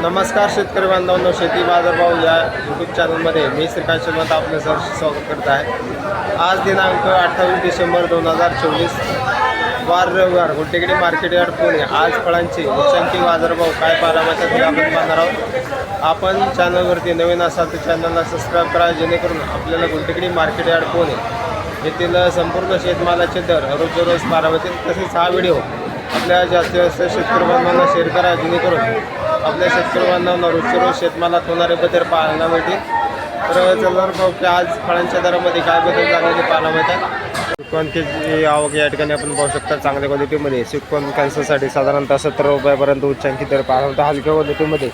नमस्कार शेतकरी बांधवांनो शेती बाजारभाव या यूट्यूब चॅनलमध्ये मी श्रीकांत श्रीमंत आपलं सर स्वागत करत आहे. आज दिनांक अठ्ठावीस डिसेंबर दोन हजार चोवीस. वार रविवार गुट्टेगिरी मार्केट यार्ड पुणे. आज फळांचे उच्चांकी बाजारभाव काय पारामाच्या ते आपण पाहणार आहोत. आपण चॅनलवरती नवीन असाल तर चॅनलला सबस्क्राईब करा जेणेकरून आपल्याला गुंटेगिरी मार्केट यार्ड पुणे येथील संपूर्ण शेतमालाचे दर रोज रोज पारावतील तसेच हा व्हिडिओ आपल्या जास्तीत जास्त शेतकरी बांधवांना शेअर करा जेणेकरून आपल्या शेतकरी बांधवांना रोजच्या रोज शेतमालात होणारे बदल पाहायला मिळतील. तर चला पाहू की आज फळांच्या दरामध्ये काय बदल झालेले पाहायला मिळतात. सुकवणची आवक या ठिकाणी आपण पाहू शकता. चांगल्या क्वालिटीमध्ये सुकवण कॅन्सरसाठी साधारणतः सत्तर रुपयापर्यंत उच्चांकी दर पाहायला मिळतात हलक्या क्वालिटीमध्ये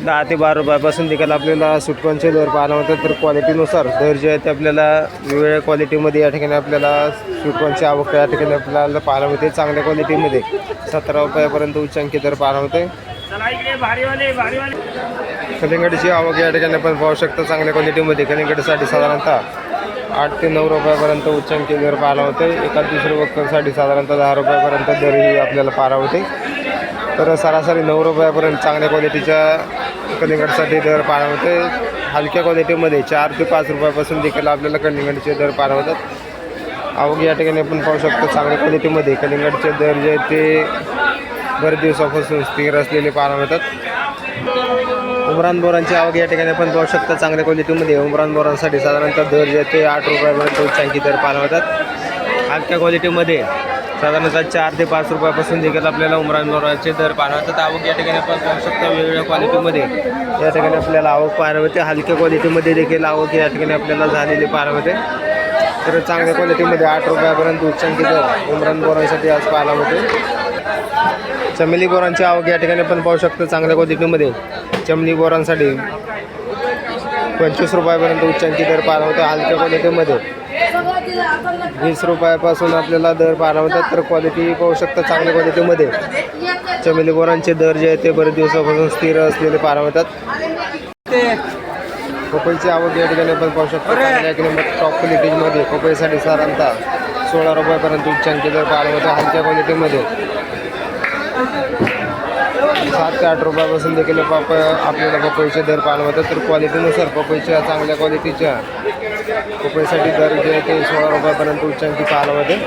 दहा ते बारा रुपयापासून देखील आपल्याला सुटकॉनचे दर पाहायला मिळतात तर क्वालिटीनुसार दर जे आहे ते आपल्याला वेगवेगळ्या क्वालिटीमध्ये या ठिकाणी आपल्याला सुटकॉनची आवक या ठिकाणी आपल्याला पाहायला मिळते. चांगल्या क्वालिटीमध्ये सतरा रुपयापर्यंत उच्चांकी दर पाहायला मिळते. कलिंगडची आवक या ठिकाणी आपण पाहू शकता चांगल्या क्वालिटीमध्ये कलिंगडसाठी साधारणतः आठ ते नऊ रुपयापर्यंत उच्चांकी दर पाहायला होते एका दुसऱ्या वक्तसाठी साधारणतः दहा रुपयापर्यंत दरही आपल्याला पाहायला होते तर सरासरी नऊ रुपयापर्यंत चांगल्या क्वालिटीच्या कलिंगडसाठी दर पाळवते. होते हलक्या क्वालिटीमध्ये चार ते पाच रुपयापासून देखील आपल्याला कलिंगडचे दर पाळवतात. होतात या ठिकाणी आपण पाहू शकतो चांगल्या क्वालिटीमध्ये कलिंगडचे दर जे आहेत ते बरेच दिवसापासून स्थिर असलेले पाळवतात. उमरान बोरांची आवक या ठिकाणी आपण पाहू शकता चांगल्या क्वालिटीमध्ये उमरान बोरांसाठी साधारणतः दर जे ते आठ रुपयापर्यंत उच्चांकी दर पाळवतात. हलक्या क्वालिटीमध्ये साधारणतः चार ते पाच रुपयापासून देखील आपल्याला उमरान बोराचे दर पाहायला तर आवक या ठिकाणी आपण पाहू शकता वेगवेगळ्या क्वालिटीमध्ये या ठिकाणी आपल्याला आवक पाहायला होते हलक्या क्वालिटीमध्ये देखील आवक या ठिकाणी आपल्याला झालेली पाहायला होते तर चांगल्या क्वालिटीमध्ये आठ रुपयापर्यंत उच्चांकी दर उमरान बोरांसाठी आज पाहायला होते चमेली बोरांची आवक या ठिकाणी आपण पाहू शकतो चांगल्या क्वालिटीमध्ये चमली बोरांसाठी पंचवीस रुपयापर्यंत उच्चांकी दर पाहायला होते हलक्या क्वालिटीमध्ये वीस रुपयापासून आपल्याला दर मिळतात तर क्वालिटी पाहू शकता चांगल्या क्वालिटीमध्ये चमेली बोरांचे दर जे आहेत ते बरेच दिवसापासून स्थिर असलेले मिळतात पपईची आवक या ठिकाणी आपण पाहू शकतो. एक नंबर टॉप क्वालिटीमध्ये पपईसाठी साधारणतः सोळा रुपयापर्यंत उच्चांकी दर मिळतात हलक्या क्वालिटीमध्ये सात ते आठ रुपयापासून देखील पप आपल्याला पपईचे दर पालवतात तर क्वालिटीनुसार पपईच्या चांगल्या क्वालिटीच्या पपईसाठी दर जे आहे ते सोळा रुपयापर्यंत उच्चांकी पालवते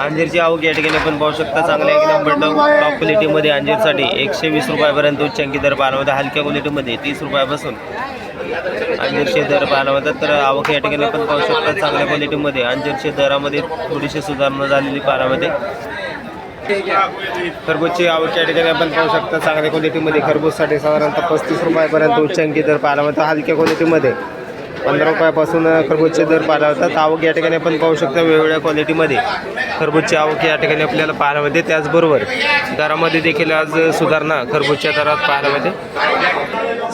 अंजीरची आवक या ठिकाणी पण पाहू शकता. चांगल्या एक नंबर टॉप क्वालिटीमध्ये अंजीरसाठी एकशे वीस रुपयापर्यंत उच्चांकी दर पालवतात हलक्या क्वालिटीमध्ये तीस रुपयापासून अंजीरचे दर पाहायला मिळतात. तर आवक या ठिकाणी पण पाहू शकता. चांगल्या क्वालिटीमध्ये अंजीरच्या दरामध्ये थोडीशी सुधारणा झालेली पाहायला मिळते. खरबूजची आवक या ठिकाणी आपण पाहू शकता. चांगल्या क्वालिटीमध्ये खरबूजसाठी साधारणतः पस्तीस रुपयापर्यंत उच्चांकी दर पाहायला मिळतात हलक्या क्वालिटीमध्ये पंधरा रुपयापासून खरबूजचे दर पाहायला मिळतात. आवक या ठिकाणी आपण पाहू शकता वेगवेगळ्या क्वालिटीमध्ये खरबूजची आवक या ठिकाणी आपल्याला पाहायला मिळते. त्याचबरोबर दरामध्ये देखील आज सुधारणा खरबूजच्या दरात पाहायला मिळते.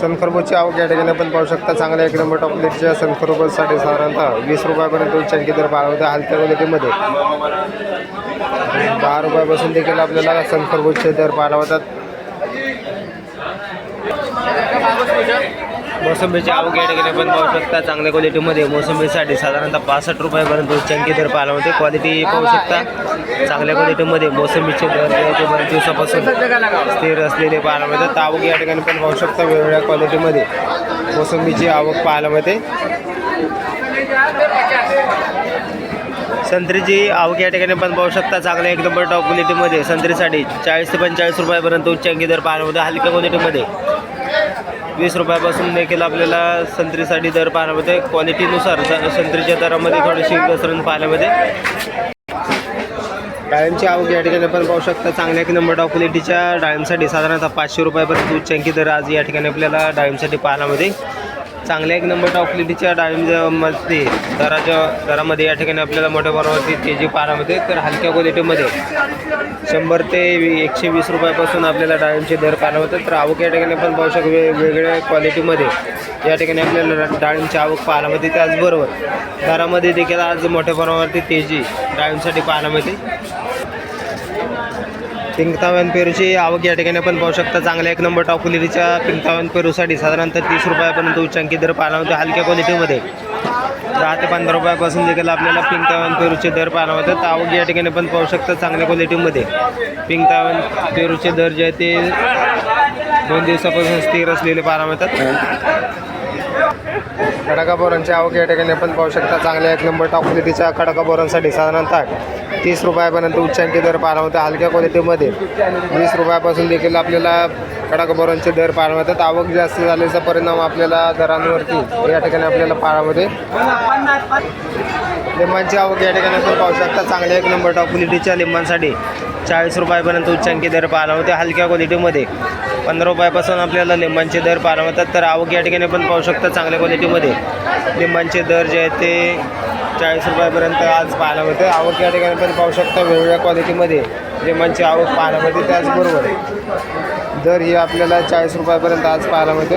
सनखरबूजची आवक या ठिकाणी आपण पाहू शकता. चांगल्या एक नंबर टॉप सनखरबूजसाठी साधारणतः वीस रुपयापर्यंत उच्चांकी दर पाहायला होता हलक्या क्वालिटीमध्ये दहा रुपयापासून देखील आपल्याला सनखरबूजचे दर पाहायला होतात. मोसंबीची आवक या ठिकाणी पण पाहू शकता चांगल्या क्वालिटीमध्ये मोसंबीसाठी साधारणतः पासष्ट रुपयापर्यंत चंकी दर पाहायला होते क्वालिटी पाहू शकता चांगल्या क्वालिटीमध्ये मोसंबीचे दर बऱ्याच दिवसापासून स्थिर असलेले पाहायला मिळतात. आवक या ठिकाणी पण पाहू शकता वेगवेगळ्या क्वालिटीमध्ये मोसंबीची आवक पाहायला मिळते. संत्रीची आवक या ठिकाणी पण पाहू शकता चांगल्या एक नंबर टॉप क्वालिटीमध्ये संत्रीसाठी चाळीस ते पंचेचाळीस रुपयापर्यंत उच्चांकी दर पाहायला मिळते हलक्या क्वालिटीमध्ये वीस रुपयापासून देखील आपल्याला संत्रीसाठी दर पाहायला क्वालिटीनुसार संत्रीच्या दरामध्ये थोडीशी घसरण पाहण्यामध्ये डाळ्यांची डाळिंबची आवक या ठिकाणी पण पाहू शकता चांगल्या एक नंबर टॉप क्वालिटीच्या डाळिंबसाठी साधारणतः पाचशे रुपयापर्यंत उच्चांकी दर आज या ठिकाणी आपल्याला डाळिंबसाठी पाहण्यामध्ये चांगल्या एक नंबर टॉप क्वालिटीच्या डाळिंबमध्ये दराच्या दरामध्ये या ठिकाणी आपल्याला मोठ्या प्रमाणावरती तेजी पाहायला मिळते. तर हलक्या क्वालिटीमध्ये शंभर ते वी- एकशे वीस रुपयापासून आपल्याला डाळिंबचे दर पाहायला होतात तर आवक या ठिकाणी आपण पाहू शकतो वेगवेगळ्या क्वालिटीमध्ये या ठिकाणी आपल्याला डाळिंबची आवक पाहायला मिळते. त्याचबरोबर दरामध्ये देखील आज मोठ्या प्रमाणावरती तेजी डाळिंबसाठी पाहायला मिळते. पिंकतावन पेरूची आवक या ठिकाणी आपण पाहू शकता. चांगल्या एक नंबर टॉप क्वालिटीच्या पिंकतावन पेरूसाठी साधारणतः तीस रुपयापर्यंत उच्चांकी दर पाहायला मिळतो हलक्या क्वालिटीमध्ये दहा ते पंधरा रुपयापासून देखील आपल्याला पिंकतावन पेरूचे दर पाहायला मिळतात. आवक या ठिकाणी पण पाहू शकता चांगल्या क्वालिटीमध्ये पिंकतावन पेरूचे दर जे आहे ते दोन दिवसापासून स्थिर असलेले पाहायला मिळतात. खडका बोरांची आवक या ठिकाणी आपण पाहू शकता. चांगल्या एक नंबर टॉप क्वालिटीच्या खडका बोरांसाठी साधारणतः तीस रुपयापर्यंत उच्चांकी दर पाळवतात हलक्या क्वालिटीमध्ये. वीस रुपयापासून देखील आपल्याला खडका दर पाळवतात आवक जास्त झाल्याचा परिणाम आपल्याला दरांवरती या ठिकाणी आपल्याला पाहामध्ये लिंबांची आवक या ठिकाणी आपण पाहू शकता. चांगल्या एक नंबर टॉप क्वालिटीच्या लिंबांसाठी चाळीस रुपयापर्यंत उच्चांकी दर पाळवते होते हलक्या क्वालिटीमध्ये. पंधरा रुपयापासून आपल्याला लिंबांचे दर पाळवतात तर आवक या ठिकाणी पण पाहू शकता चांगल्या क्वालिटीमध्ये. लिंबांचे दर जे आहेत ते चाळीस रुपयापर्यंत आज पाहायला मिळते. आवक या ठिकाणी पण पाहू शकता वेगवेगळ्या क्वालिटीमध्ये लिंबांची आवक पाहायला मिळते त्याचबरोबर दर ही आपल्याला चाळीस रुपयापर्यंत आज पाहायला मिळते.